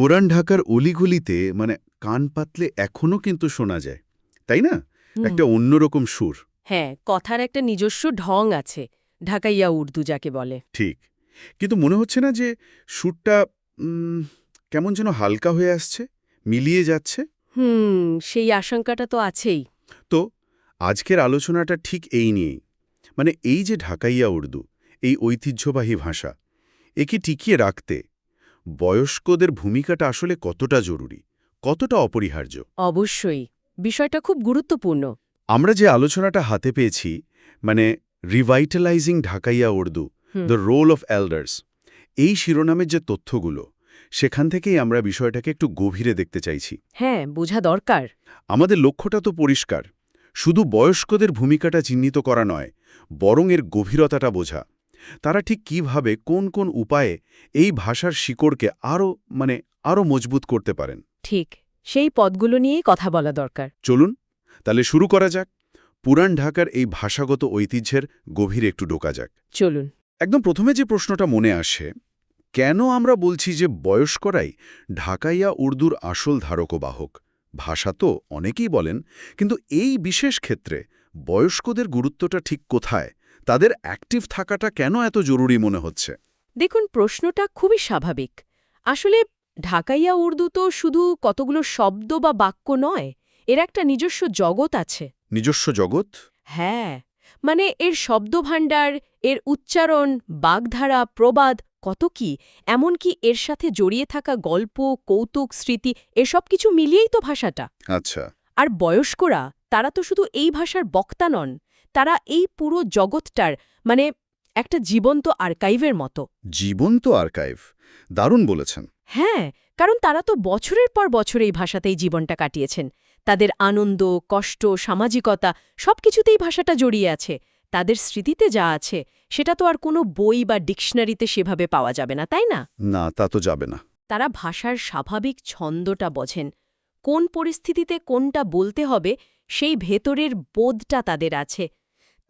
পুরান ঢাকার অলিগুলিতে মানে কান পাতলে এখনও কিন্তু শোনা যায় তাই না? একটা অন্যরকম সুর। হ্যাঁ কথার একটা নিজস্ব ঢং আছে ঢাকাইয়া উর্দু যাকে বলে। ঠিক। কিন্তু মনে হচ্ছে না যে সুরটা কেমন যেন হালকা হয়ে আসছে মিলিয়ে যাচ্ছে? হুম সেই আশঙ্কাটা তো আছেই। তো আজকের আলোচনাটা ঠিক এই নিয়েই। মানে এই যে ঢাকাইয়া উর্দু এই ঐতিহ্যবাহী ভাষা একে টিকিয়ে রাখতে বয়স্কদের ভূমিকাটা আসলে কতটা জরুরি কতটা অপরিহার্য? অবশ্যই বিষয়টা খুব গুরুত্বপূর্ণ। আমরা যে আলোচনাটা হাতে পেয়েছি মানে revitalising Dhakaiya Urdu the role of elders এই শিরোনামের যে তথ্যগুলো সেখান থেকেই আমরা বিষয়টাকে একটু গভীরে দেখতে চাইছি। হ্যাঁ বোঝা দরকার। আমাদের লক্ষ্যটা তো পরিষ্কার শুধু বয়স্কদের ভূমিকাটা চিহ্নিত করা নয় বরং এর গভীরতাটা বোঝা। তারা ঠিক কীভাবে কোন কোন উপায়ে এই ভাষার শিকড়কে আরও মানে আরও মজবুত করতে পারেন? ঠিক সেই পদগুলো নিয়েই কথা বলা দরকার। চলুন তাহলে শুরু করা যাক। পুরান ঢাকার এই ভাষাগত ঐতিহ্যের গভীরে একটু ঢোকা যাক। চলুন। একদম প্রথমে যে প্রশ্নটা মনে আসে কেন আমরা বলছি যে বয়স্করাই ঢাকাইয়া উর্দুর আসল ধারক বাহক? ভাষা তো অনেকেই বলেন কিন্তু এই বিশেষ ক্ষেত্রে বয়স্কদের গুরুত্বটা ঠিক কোথায়? তাদের অ্যাক্টিভ থাকাটা কেন এত জরুরি মনে হচ্ছে? দেখুন প্রশ্নটা খুবই স্বাভাবিক। আসলে ঢাকাইয়া উর্দু তো শুধু কতগুলো শব্দ বা বাক্য নয় এর একটা নিজস্ব জগৎ আছে। নিজস্ব জগৎ? হ্যাঁ মানে এর শব্দভাণ্ডার এর উচ্চারণ বাগধারা প্রবাদ কত কি এমনকি এর সাথে জড়িয়ে থাকা গল্প কৌতুক স্মৃতি এসব কিছু মিলিয়েই তো ভাষাটা। আচ্ছা। আর বয়স্করা তারা তো শুধু এই ভাষার বক্তা নন তারা এই পুরো জগৎটার মানে একটা জীবন্ত আর্কাইভের মতো। জীবন্ত আর্কাইভ দারুণ বলেছেন। হ্যাঁ কারণ তারা তো বছরের পর বছর এই ভাষাতেই জীবনটা কাটিয়েছেন। তাদের আনন্দ কষ্ট সামাজিকতা সবকিছুতেই ভাষাটা জড়িয়ে আছে। তাদের স্মৃতিতে যা আছে সেটা তো আর কোনো বই বা ডিকশনারিতে সেভাবে পাওয়া যাবে না তাই না? না তা তো যাবে না। তারা ভাষার স্বাভাবিক ছন্দটা বোঝেন। কোন পরিস্থিতিতে কোনটা বলতে হবে সেই ভেতরের বোধটা তাদের আছে।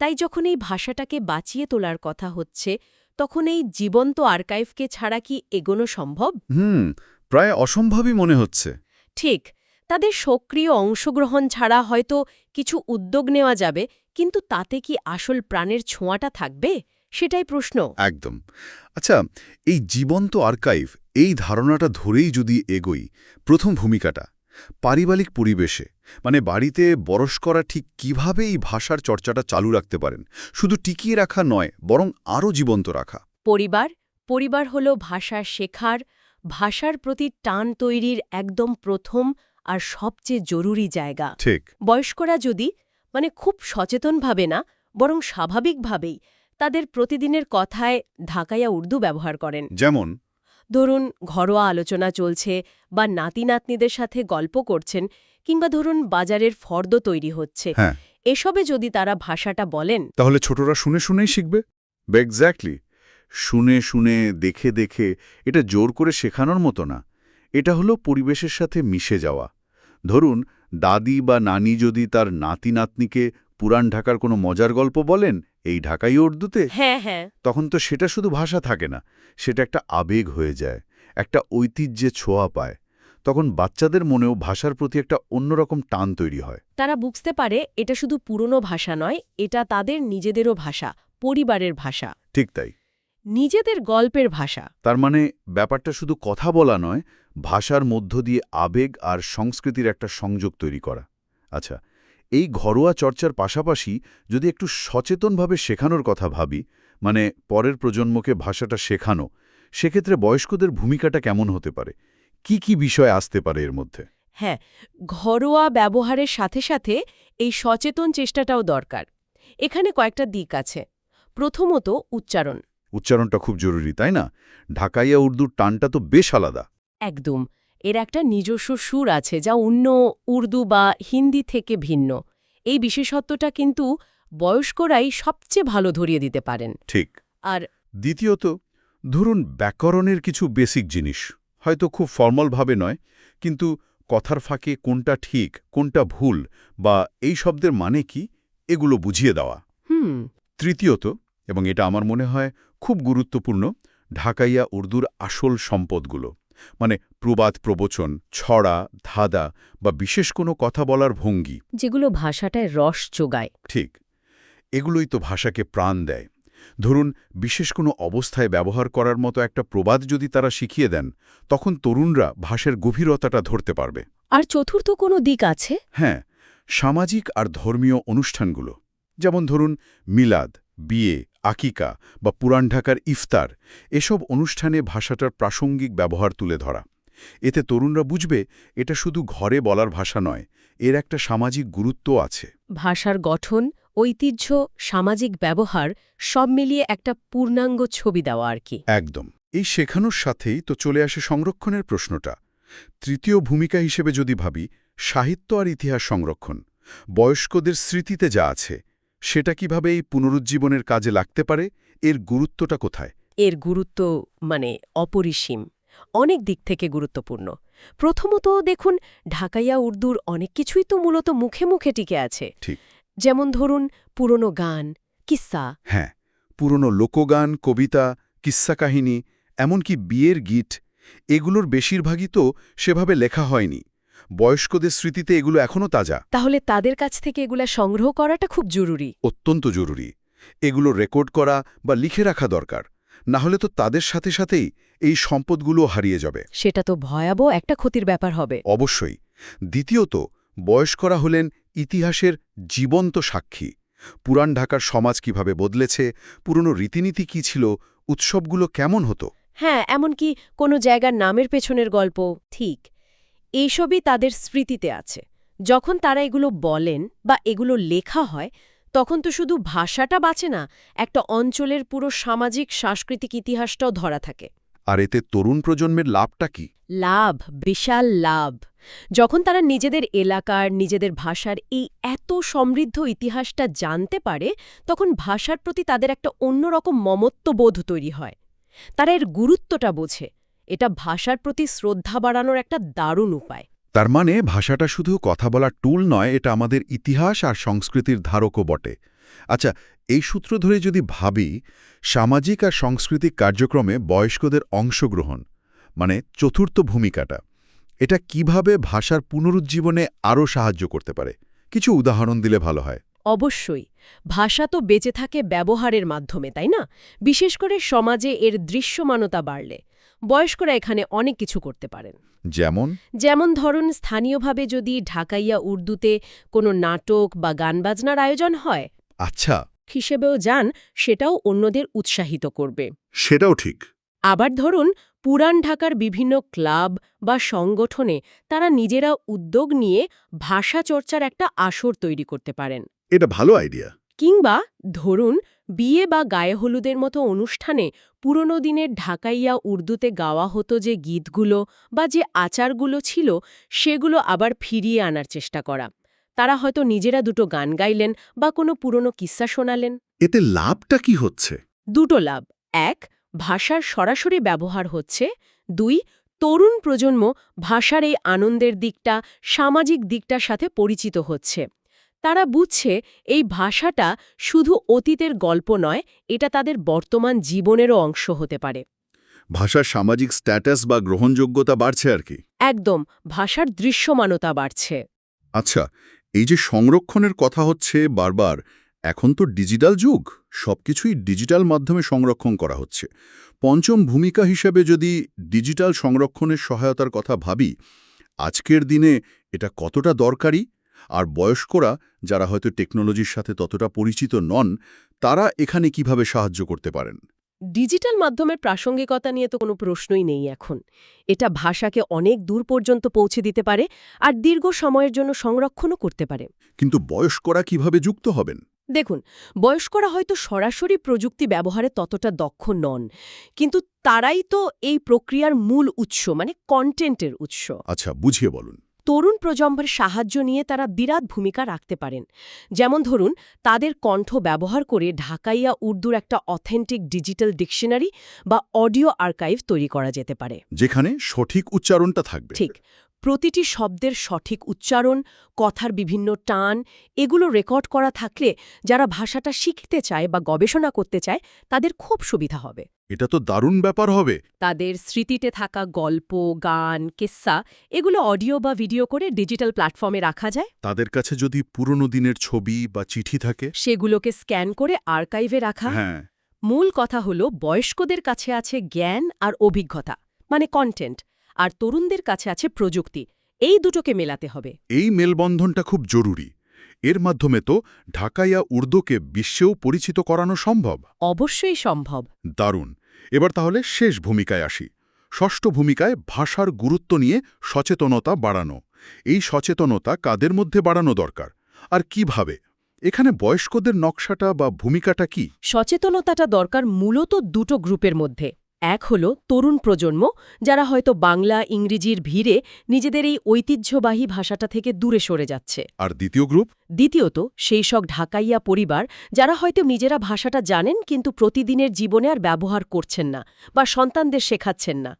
তাই যখন এই ভাষাটাকে বাঁচিয়ে তোলার কথা হচ্ছে তখন এই জীবন্ত আর্কাইভকে ছাড়া কি এগোনো সম্ভব? হুম প্রায় অসম্ভবই মনে হচ্ছে। ঠিক তাদের সক্রিয় অংশগ্রহণ ছাড়া হয়তো কিছু উদ্যোগ নেওয়া যাবে কিন্তু তাতে কি আসল প্রাণের ছোঁয়াটা থাকবে? সেটাই প্রশ্ন। একদম। আচ্ছা এই জীবন্ত আর্কাইভ এই ধারণাটা ধরেই যদি এগোই প্রথম ভূমিকাটা? পারিবারিক পরিবেশে মানে বাড়িতে বরস করা ঠিক কীভাবে এই ভাষার চর্চাটা চালু রাখতে পারেন? শুধু টিকিয়ে রাখা নয় বরং আরও জীবন্ত রাখা। পরিবার পরিবার হল ভাষা শেখার ভাষার প্রতি টান তৈরির একদম প্রথম আর সবচেয়ে জরুরি জায়গা। ঠিক। বয়স্করা যদি মানে খুব সচেতনভাবে না বরং স্বাভাবিকভাবেই তাদের প্রতিদিনের কথায় ঢাকাইয়া উর্দু ব্যবহার করেন। যেমন ধরুন ঘরোয়া আলোচনা চলছে বা নাতি নাতনিদের সাথে গল্প করছেন কিংবা ধরুন বাজারের ফর্দ তৈরি হচ্ছে। হ্যাঁ। এসবে যদি তারা ভাষাটা বলেন। তাহলে ছোটরা শুনে শুনেই শিখবে। এক্স্যাক্টলি শুনে শুনে দেখে দেখে এটা জোর করে শেখানোর মতো না। এটা হলো পরিবেশের সাথে মিশে যাওয়া। ধরুন দাদি বা নানি যদি তার নাতি নাতনিকে পুরান ঢাকার কোনো মজার গল্প বলেন এই ঢাকাই উর্দুতে? হ্যাঁ হ্যাঁ। তখন তো সেটা শুধু ভাষা থাকে না সেটা একটা আবেগ হয়ে যায় একটা ঐতিহ্যে ছোঁয়া পায়। তখন বাচ্চাদের মনেও ভাষার প্রতি একটা অন্যরকম টান তৈরি হয়। তারা বুঝতে পারে এটা শুধু পুরনো ভাষা নয় এটা তাদের নিজেদেরও ভাষা পরিবারের ভাষা। ঠিক তাই। নিজেদের গল্পের ভাষা। তার মানে ব্যাপারটা শুধু কথা বলা নয় ভাষার মধ্য দিয়ে আবেগ আর সংস্কৃতির একটা সংযোগ তৈরি করা। আচ্ছা এই ঘরোয়া চর্চার পাশাপাশি যদি একটু সচেতনভাবে শেখানোর কথা ভাবি মানে পরের প্রজন্মকে ভাষাটা শেখানো সেক্ষেত্রে বয়স্কদের ভূমিকাটা কেমন হতে পারে? কি কি বিষয় আসতে পারে এর মধ্যে? হ্যাঁ ঘরোয়া ব্যবহারের সাথে সাথে এই সচেতন চেষ্টাটাও দরকার। এখানে কয়েকটা দিক আছে। প্রথমত উচ্চারণ। উচ্চারণটা খুব জরুরি তাই না? ঢাকাইয়া উর্দুর টানটা তো বেশ আলাদা। একদম। এর একটা নিজস্ব সুর আছে যা অন্য উর্দু বা হিন্দি থেকে ভিন্ন। এই বিশেষত্বটা কিন্তু বয়স্করাই সবচেয়ে ভালো ধরিয়ে দিতে পারেন। ঠিক। আর দ্বিতীয়ত ধরুন ব্যাকরণের কিছু বেসিক জিনিস। হয়তো খুব ফর্মালভাবে নয় কিন্তু কথার ফাঁকে কোনটা ঠিক কোনটা ভুল বা এই শব্দের মানে কি এগুলো বুঝিয়ে দেওয়া। হুম। তৃতীয়ত এবং এটা আমার মনে হয় খুব গুরুত্বপূর্ণ ঢাকাইয়া উর্দুর আসল সম্পদগুলো। মানে প্রবাদ প্রবচন ছড়া ধাঁধা বা বিশেষ কোনো কথা বলার ভঙ্গি। যেগুলো ভাষাটায় রস যোগায়। ঠিক এগুলোই তো ভাষাকে প্রাণ দেয়। ধরুন বিশেষ কোনো অবস্থায় ব্যবহার করার মতো একটা প্রবাদ যদি তারা শিখিয়ে দেন তখন তরুণরা ভাষার গভীরতাটা ধরতে পারবে। আর চতুর্থ কোনো দিক আছে? হ্যাঁ সামাজিক আর ধর্মীয় অনুষ্ঠানগুলো। যেমন ধরুন মিলাদ বিয়ে আকিকা বা পুরান ঢাকার ইফতার এসব অনুষ্ঠানে ভাষাটার প্রাসঙ্গিক ব্যবহার তুলে ধরা। এতে তরুণরা বুঝবে এটা শুধু ঘরে বলার ভাষা নয় এর একটা সামাজিক গুরুত্ব আছে। ভাষার গঠন ঐতিহ্য সামাজিক ব্যবহার সব মিলিয়ে একটা পূর্ণাঙ্গ ছবি দেওয়া আর কি। একদম। এই শেখানোর সাথেই তো চলে আসে সংরক্ষণের প্রশ্নটা। তৃতীয় ভূমিকা হিসেবে যদি ভাবি সাহিত্য আর ইতিহাস সংরক্ষণ বয়স্কদের স্মৃতিতে যা আছে সেটা কীভাবে এই পুনরুজ্জীবনের কাজে লাগতে পারে? এর গুরুত্বটা কোথায়? এর গুরুত্ব মানে অপরিসীম অনেক দিক থেকে গুরুত্বপূর্ণ। প্রথমত দেখুন ঢাকাইয়া উর্দুর অনেক কিছুই তো মূলত মুখে মুখে টিকে আছে। ঠিক। যেমন ধরুন পুরনো গান কিস্সা। হ্যাঁ পুরনো লোকগান কবিতা কিস্সা কাহিনী এমনকি বিয়ের গীত এগুলোর বেশিরভাগই তো সেভাবে লেখা হয়নি। বয়স্কদের স্মৃতিতে এগুলো এখনও তাজা। তাহলে তাদের কাছ থেকে এগুলা সংগ্রহ করাটা খুব জরুরি। অত্যন্ত জরুরি। এগুলো রেকর্ড করা বা লিখে রাখা দরকার। না হলে তো তাদের সাথে সাথেই এই সম্পদগুলো হারিয়ে যাবে। সেটা তো ভয়াবহ একটা ক্ষতির ব্যাপার হবে। অবশ্যই। দ্বিতীয়ত বয়স্করা হলেন ইতিহাসের জীবন্ত সাক্ষী। পুরান ঢাকার সমাজ কীভাবে বদলেছে পুরনো রীতিনীতি কি ছিল উৎসবগুলো কেমন হতো? হ্যাঁ এমনকি কোনো জায়গার নামের পেছনের গল্প ঠিক। এইসবই তাদের স্মৃতিতে আছে। যখন তারা এগুলো বলেন বা এগুলো লেখা হয় তখন তো শুধু ভাষাটা বাঁচে না একটা অঞ্চলের পুরো সামাজিক সাংস্কৃতিক ইতিহাসটাও ধরা থাকে। আর এতে তরুণ প্রজন্মের লাভটা কি? লাভ বিশাল লাভ। যখন তারা নিজেদের এলাকার নিজেদের ভাষার এই এত সমৃদ্ধ ইতিহাসটা জানতে পারে তখন ভাষার প্রতি তাদের একটা অন্যরকম মমত্ববোধ তৈরি হয়। তারা এর গুরুত্বটা বোঝে। এটা ভাষার প্রতি শ্রদ্ধা বাড়ানোর একটা দারুণ উপায়। তার মানে ভাষাটা শুধু কথা বলার টুল নয় এটা আমাদের ইতিহাস আর সংস্কৃতির ধারকও বটে। আচ্ছা এই সূত্র ধরে যদি ভাবি সামাজিক আর সাংস্কৃতিক কার্যক্রমে বয়স্কদের অংশগ্রহণ মানে চতুর্থ ভূমিকাটা এটা কীভাবে ভাষার পুনরুজ্জীবনে আরও সাহায্য করতে পারে? কিছু উদাহরণ দিলে ভালো হয়। অবশ্যই ভাষা তো বেঁচে থাকে ব্যবহারের মাধ্যমে তাই না? বিশেষ করে সমাজে এর দৃশ্যমানতা বাড়লে। বয়স্করা এখানে অনেক কিছু করতে পারেন। যেমন? যেমন ধরুন স্থানীয়ভাবে যদি ঢাকাইয়া উর্দুতে কোনো নাটক বা গানবাজনার আয়োজন হয়। আচ্ছা। হিসেবেও যান সেটাও অন্যদের উৎসাহিত করবে। সেটাও ঠিক। আবার ধরুন পুরান ঢাকার বিভিন্ন ক্লাব বা সংগঠনে তারা নিজেরা উদ্যোগ নিয়ে ভাষা চর্চার একটা আসর তৈরি করতে পারেন। এটা ভালো আইডিয়া। কিংবা ধরুন বিয়ে বা গায়ে হলুদের মতো অনুষ্ঠানে পুরনো দিনের ঢাকাইয়া উর্দুতে গাওয়া হতো যে গীতগুলো বা যে আচারগুলো ছিল সেগুলো আবার ফিরিয়ে আনার চেষ্টা করা। তারা হয়তো নিজেরা দুটো গান গাইলেন বা কোনো পুরনো কিস্সা শোনালেন। এতে লাভটা কি হচ্ছে? দুটো লাভ। এক ভাষার সরাসরি ব্যবহার হচ্ছে। দুই তরুণ প্রজন্ম ভাষার এই আনন্দের দিকটা সামাজিক দিকটার সাথে পরিচিত হচ্ছে। তারা বুঝছে এই ভাষাটা শুধু অতীতের গল্প নয় এটা তাদের বর্তমান জীবনেরও অংশ হতে পারে। ভাষার সামাজিক স্ট্যাটাস বা গ্রহণযোগ্যতা বাড়ছে আর কি? একদম ভাষার দৃশ্যমানতা বাড়ছে। আচ্ছা এই যে সংরক্ষণের কথা হচ্ছে বারবার এখন তো ডিজিটাল যুগ সবকিছুই ডিজিটাল মাধ্যমে সংরক্ষণ করা হচ্ছে। পঞ্চম ভূমিকা হিসেবে যদি ডিজিটাল সংরক্ষণের সহায়তার কথা ভাবি আজকের দিনে এটা কতটা দরকারি? আর বয়স্করা যারা হয়তো টেকনোলজির সাথে ততটা পরিচিত নন তারা এখানে কীভাবে সাহায্য করতে পারেন? ডিজিটাল মাধ্যমের প্রাসঙ্গিকতা নিয়ে তো কোনো প্রশ্নই নেই এখন। এটা ভাষাকে অনেক দূর পর্যন্ত পৌঁছে দিতে পারে আর দীর্ঘ সময়ের জন্য সংরক্ষণও করতে পারে। কিন্তু বয়স্করা কীভাবে যুক্ত হবেন? দেখুন বয়স্করা হয়তো সরাসরি প্রযুক্তি ব্যবহারে ততটা দক্ষ নন কিন্তু তারাই তো এই প্রক্রিয়ার মূল উৎস মানে কন্টেন্টের উৎস। আচ্ছা বুঝিয়ে বলুন। তরুণ প্রজন্মের সাহায্য নিয়ে তারা বিরাট ভূমিকা রাখতে পারেন। যেমন ধরুন তাদের কণ্ঠ ব্যবহার করে ঢাকাইয়া উর্দুর একটা অথেন্টিক ডিজিটাল ডিকশনারি বা অডিও আর্কাইভ তৈরি করা যেতে পারে। যেখানে সঠিক উচ্চারণটা থাকবে। ঠিক। প্রতিটি শব্দের সঠিক উচ্চারণ কথার বিভিন্ন টান এগুলো রেকর্ড করা থাকলে যারা ভাষাটা শিখতে চায় বা গবেষণা করতে চায় তাদের খুব সুবিধা হবে। এটা তো দারুণ ব্যাপার হবে। তাদের স্মৃতিতে থাকা গল্প গান কিস্সা এগুলো অডিও বা ভিডিও করে ডিজিটাল প্ল্যাটফর্মে রাখা যায়। তাদের কাছে যদি পুরনো দিনের ছবি বা চিঠি থাকে? সেগুলোকে স্ক্যান করে আর্কাইভে রাখা। হ্যাঁ। মূল কথা হলো বয়স্কদের কাছে আছে জ্ঞান আর অভিজ্ঞতা মানে কন্টেন্ট আর তরুণদের কাছে আছে প্রযুক্তি। এই দুটোকে মেলাতে হবে। এই মেলবন্ধনটা খুব জরুরি। এর মাধ্যমে তো ঢাকাইয়া উর্দুকে বিশ্বেও পরিচিত করানো সম্ভব। অবশ্যই সম্ভব। দারুণ। এবার তাহলে শেষ ভূমিকায় আসি। ষষ্ঠ ভূমিকায় ভাষার গুরুত্ব নিয়ে সচেতনতা বাড়ানো। এই সচেতনতা কাদের মধ্যে বাড়ানো দরকার? আর কীভাবে? এখানে বয়স্কদের নকশাটা বা ভূমিকাটা কি? সচেতনতাটা দরকার মূলত দুটো গ্রুপের মধ্যে। এক হলো তরুণ প্রজন্ম যারা হয়তো বাংলা ইংরেজির ভিড়ে নিজেদের এই ঐতিহ্যবাহী ভাষাটা থেকে দূরে সরে যাচ্ছে। আর দ্বিতীয় গ্রুপ? দ্বিতীয়ত সেই সব ঢাকাইয়া পরিবার যারা হয়তো নিজেরা ভাষাটা জানেন কিন্তু প্রতিদিনের জীবনে আর ব্যবহার করছেন না বা সন্তানদের শেখাচ্ছেন না।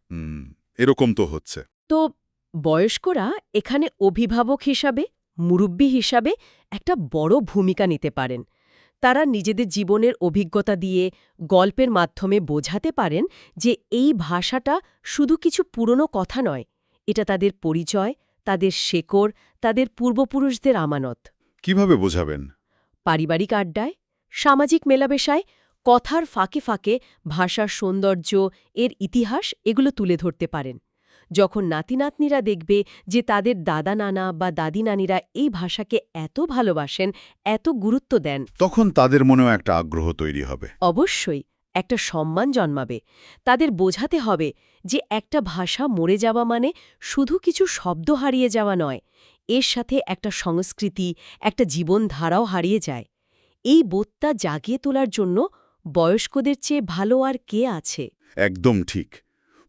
এরকম তো হচ্ছে। তো বয়স্করা এখানে অভিভাবক হিসাবে মুরব্বী হিসাবে একটা বড় ভূমিকা নিতে পারেন। তারা নিজেদের জীবনের অভিজ্ঞতা দিয়ে গল্পের মাধ্যমে বোঝাতে পারেন যে এই ভাষাটা শুধু কিছু পুরনো কথা নয় এটা তাদের পরিচয় তাদের শেকড় তাদের পূর্বপুরুষদের আমানত। কীভাবে বোঝাবেন? পারিবারিক আড্ডায় সামাজিক মেলাবেশায় কথার ফাঁকে ফাঁকে ভাষার সৌন্দর্য এর ইতিহাস এগুলো তুলে ধরতে পারেন। যখন নাতিনাতনিরা দেখবে যে তাদের দাদা নানা বা দাদি নানিরা এই ভাষাকে এত ভালোবাসেন এত গুরুত্ব দেন তখন তাদের মনেও একটা আগ্রহ তৈরি হবে। অবশ্যই একটা সম্মান জন্মাবে। তাদের বোঝাতে হবে যে একটা ভাষা মরে যাওয়া মানে শুধু কিছু শব্দ হারিয়ে যাওয়া নয় এর সাথে একটা সংস্কৃতি একটা জীবনধারাও হারিয়ে যায়। এই বোধটা জাগিয়ে তোলার জন্য বয়স্কদের চেয়ে ভালো আর কে আছে? একদম ঠিক।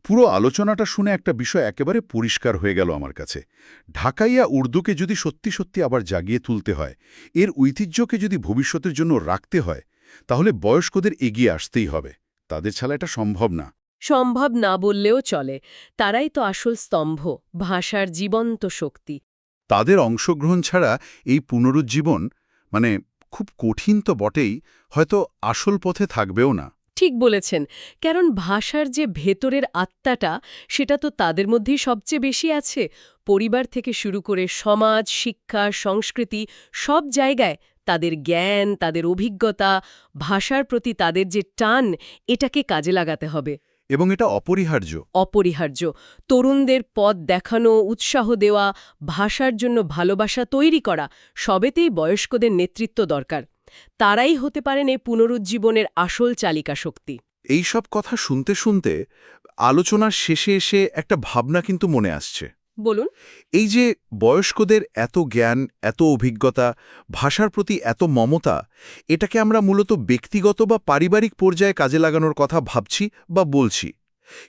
পুরো আলোচনাটা শুনে একটা বিষয় একেবারে পরিষ্কার হয়ে গেল আমার কাছে। ঢাকাইয়া উর্দুকে যদি সত্যি সত্যি আবার জাগিয়ে তুলতে হয় এর ঐতিহ্যকে যদি ভবিষ্যতের জন্য রাখতে হয় তাহলে বয়স্কদের এগিয়ে আসতেই হবে। তাদের ছাড়া এটা সম্ভব না। সম্ভব না বললেও চলে। তারাই তো আসল স্তম্ভ ভাষার জীবন্ত শক্তি। তাদের অংশগ্রহণ ছাড়া এই পুনরুজ্জীবন মানে খুব কঠিন তো বটেই হয়তো আসল পথে থাকবেও না। ঠিক বলেছেন। কারণ ভাষার যে ভেতরের আত্মাটা সেটা তো তাদের মধ্যেই সবচেয়ে বেশি আছে। পরিবার থেকে শুরু করে সমাজ শিক্ষা সংস্কৃতি সব জায়গায় তাদের জ্ঞান তাদের অভিজ্ঞতা ভাষার প্রতি তাদের যে টান এটাকে কাজে লাগাতে হবে। এবং এটা অপরিহার্য। অপরিহার্য। তরুণদের পথ দেখানো উৎসাহ দেওয়া ভাষার জন্য ভালোবাসা তৈরি করা সবেতেই বয়স্কদের নেতৃত্ব দরকার। তারাই হতে পারেন এই পুনরুজ্জীবনের আসল চালিকা শক্তি। এই সব কথা শুনতে শুনতে আলোচনার শেষে এসে একটা ভাবনা কিন্তু মনে আসছে। বলুন। এই যে বয়স্কদের এত জ্ঞান এত অভিজ্ঞতা ভাষার প্রতি এত মমতা এটাকে আমরা মূলত ব্যক্তিগত বা পারিবারিক পর্যায়ে কাজে লাগানোর কথা ভাবছি বা বলছি।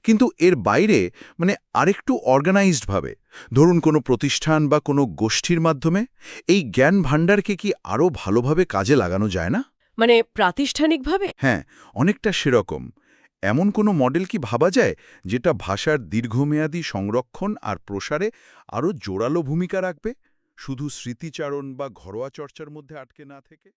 কিন্তু এর বাইরে মানে আরেকটু অর্গানাইজডভাবে ধরুন কোনো প্রতিষ্ঠান বা কোনো গোষ্ঠীর মাধ্যমে এই জ্ঞান ভাণ্ডারকে কি আরও ভালোভাবে কাজে লাগানো যায় না? মানে প্রাতিষ্ঠানিকভাবে? হ্যাঁ অনেকটা সেরকম। এমন কোনো মডেল কি ভাবা যায় যেটা ভাষার দীর্ঘমেয়াদী সংরক্ষণ আর প্রসারে আরও জোরালো ভূমিকা রাখবে? শুধু স্মৃতিচারণ বা ঘরোয়া চর্চার মধ্যে আটকে না থেকে?